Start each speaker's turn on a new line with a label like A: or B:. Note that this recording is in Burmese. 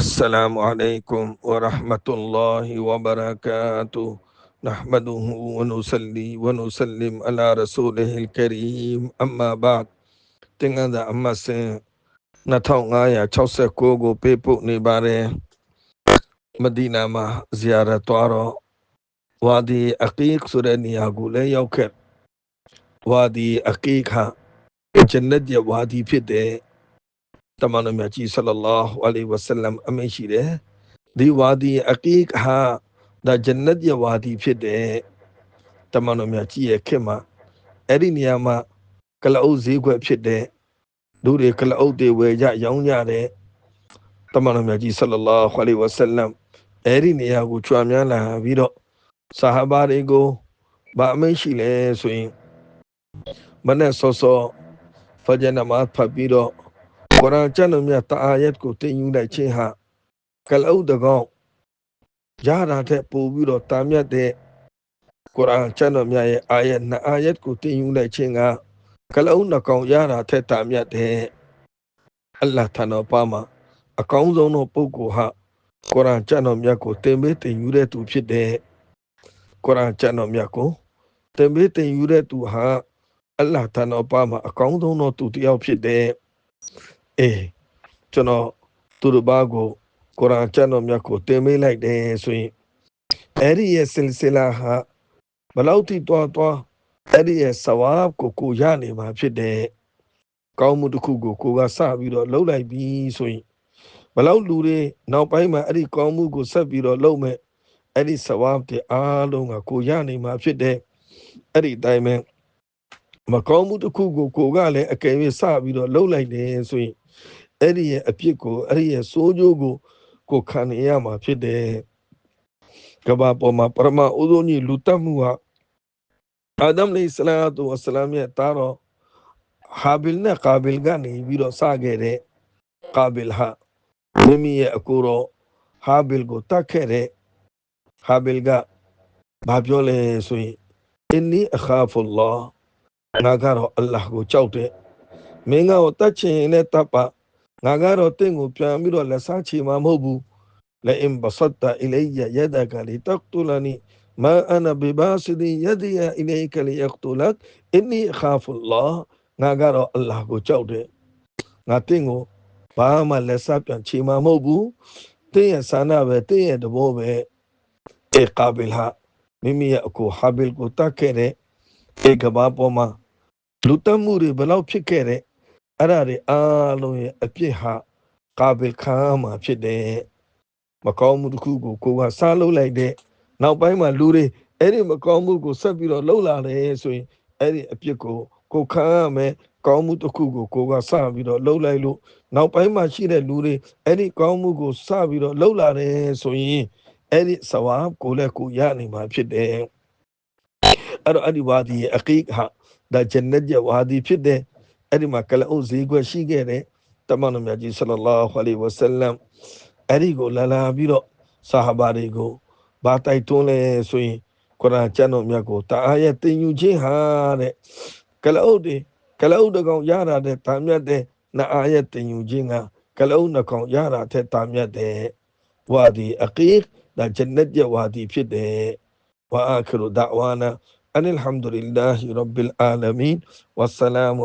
A: السلام عليكم ورحمة الله وبركاته نحمده ونصلي ونسلم على رسوله الكريم أما بعد တင်္ဂသာအမတ်စင်2569ကိုပေးပို့နေပါတယ်မဒီနာမှာဇီယာရတ်သွားတော့ဝါဒီအကီကဆိုတဲ့နေရာကိုလည်းရောက်ခဲ့ဝါဒီအကီကဟာဂျန်နတ်ရဲ့ဝါဒီဖြစ်တဲ့ တမန်တော်မြတ်ကြီးဆလလာဟူအလိုင်ဝဆလမ်အမိန့်ရှိတယ်ဒီဝါဒီအကီကဟာဒါဂျန်နတ်ရဲ့ဝါဒီဖြစ်တဲ့တမန်တော်မြတ်ကြီးရဲ့ခေတ်မှာအဲ့ဒီနေရာမှာကလအုပ်ဈေးကွက်ဖြစ်တဲ့လူတွေကလအုပ်တွေဝယ်ကြရောင်းကြတဲ့တမန်တော်မြတ်ကြီးဆလလာဟူအလိုင်ဝဆလမ်အဲ့ဒီနေရာကိုကြွားများလာပြီးတော့ဆာဟာဘာတွေကိုဗာအမိန့်ရှိလဲဆိုရင်မနဲ့စောစောဖဂျနမတ်ဖတ်ပြီးတော့ ကုရ်အာန်ကျမ်းတော်မြတ်တာအာယတ်ကိုတင်ယူလိုက်ခြင်းဟာကလအုပ်တကောင်ရတာတဲ့ပို့ပြီးတော့တာမြတ်တဲ့ကုရ်အာန်ကျမ်းတော်မြတ်ရဲ့အာယတ်နှစ်အာယတ်ကိုတင်ယူလိုက်ခြင်းကကလအုပ်နှစ်ကောင်ရတာတဲ့တာမြတ်တဲ့အလ္လာဟ်ထံတော်ပါမှာအကောင်းဆုံးသောပုဂ္ဂိုလ်ဟာကုရ်အာန်ကျမ်းတော်မြတ်ကိုတင်ပေးတင်ယူတဲ့သူဖြစ်တဲ့ကုရ်အာန်ကျမ်းတော်မြတ်ကိုတင်ပေးတင်ယူတဲ့သူဟာအလ္လာဟ်ထံတော်ပါမှာအကောင်းဆုံးသောသူတစ်ယောက်ဖြစ်တဲ့ အေးကျွန်တော်သူတို့ဘာကိုကုရ်အာန်ကျမ်းတော်မြတ်ကိုတင်ပေးလိုက်တယ်ဆိုရင်အဲ့ဒီရဲ့ဆင်ဆလာဟာဘလောက်ထိတွားတွားအဲ့ဒီရဲ့ဆဝါဘ်ကိုကိုရနေမှာဖြစ်တဲ့ကောင်းမှုတစ်ခုကိုကိုကစပြီးတော့လှုပ်လိုက်ပြီးဆိုရင်ဘလောက်လူတွေနောက်ပိုင်းမှာအဲ့ဒီကောင်းမှုကိုဆက်ပြီးတော့လုပ်မဲ့အဲ့ဒီဆဝါဘ်တွေအားလုံးကကိုရနေမှာဖြစ်တဲ့အဲ့ဒီအတိုင်းပဲ မကောင်းမှုတစ်ခုကိုကိုကလည်းအကယ်၍စပြီးတော့လှုပ်လိုက်တယ်ဆိုရင်အဲ့ဒီရဲ့အပြစ်ကိုအဲ့ဒီရဲ့စိုးကျိုးကိုကိုခံနေရမှာဖြစ်တယ်ကဘာပေါ်မှာပရမဥဒုန်ကြီးလူတက်မှုဟာအာဒမ်လိစလာတူအစလာမ်ရဲ့တာတော့ဟာဘီလ်နဲ့ကာဘီလ်ကနေပြီးတော့စခဲ့တဲ့ကာဘီလ်ဟာမိမိရဲ့အကိုတော်ဟာဘီလ်ကိုတတ်ခဲ့တဲ့ဟာဘီလ်ကဘာပြောလဲဆိုရင်အင်းနီအခါဖူလာ ငါကတော့အလ္လာဟ်ကိုကြောက်တယ်မင်းကတော့တတ်ချင်နဲ့တတ်ပါငါကတော့တင့်ကိုပြန်ပြီးတော့လက်စားချေမှာမဟုတ်ဘူးလက်အင်ဘဆတ်တာအီလိုက်ယယဒကလီတကတူလနီမာအနာဘီဘာစဒီယဒီယအီလိုက်ကလီယကတူလတ်အင်းနီအခါဖူလာငါကတော့အလ္လာဟ်ကိုကြောက်တယ်ငါတင့်ကိုဘာမှလက်စားပြန်ချေမှာမဟုတ်ဘူးတင်းရဲ့ဆန္ဒပဲတင်းရဲ့တဘောပဲအေကာဘီလဟာမိမိရဲ့အကိုဟာဘီလ်ကိုတတ်ခဲ့တဲ့အေကဘာပေါ်မှာ လူတက်မှုတွေဘယ်လောက်ဖြစ်ခဲ့တဲ့အဲ့ဒါတွေအားလုံးရဲ့အပြစ်ဟာကာဘီလ်ခါမှာဖြစ်တယ်မကောင်းမှုတစ်ခုကိုကိုကစားလုပ်လိုက်တဲ့နောက်ပိုင်းမှာလူတွေအဲ့ဒီမကောင်းမှုကိုဆက်ပြီးတော့လှုပ်လာတယ်ဆိုရင်အဲ့ဒီအပြစ်ကိုကိုခံရမယ်ကောင်းမှုတစ်ခုကိုကိုကစပြီးတော့လှုပ်လိုက်လို့နောက်ပိုင်းမှာရှိတဲ့လူတွေအဲ့ဒီကောင်းမှုကိုစပြီးတော့လှုပ်လာတယ်ဆိုရင်အဲ့ဒီဆဝါကိုလည်းကိုရနိုင်မှာဖြစ်တယ်အဲ့တော့အဲ့ဒီဝါဒီရဲ့အကိဟာ ဒါဂျန်နတ်ရဲ့ဝါဒီဖြစ်တဲ့အဲ့ဒီမှာကလအုပ်ဈေးကွက်ရှိခဲ့တဲ့တမန်တော်မြတ်ကြီးဆလလာဟူအလိုင်ဝဆလမ်အဲ့ဒီကိုလာလာပြီးတော့ဆာဟာဘာတွေကိုဘာတိုက်တွန်းလဲဆိုရင်ကုရ်အာန်ကျမ်းတော်မြတ်ကိုတာအာရဲ့တင်ယူခြင်းဟာတဲ့ကလအုပ်တွေကလအုပ်တကောင်ရတာတဲ့တာမြတ်တဲ့နာအာရဲ့တင်ယူခြင်းကကလအုပ်နှကောင်ရတာတဲ့တာမြတ်တဲ့ဝါဒီအကီဒါဂျန်နတ်ရဲ့ဝါဒီဖြစ်တယ်ဝါအာခရူဒါဝါနာ أن الحمد لله رب العالمين والسلام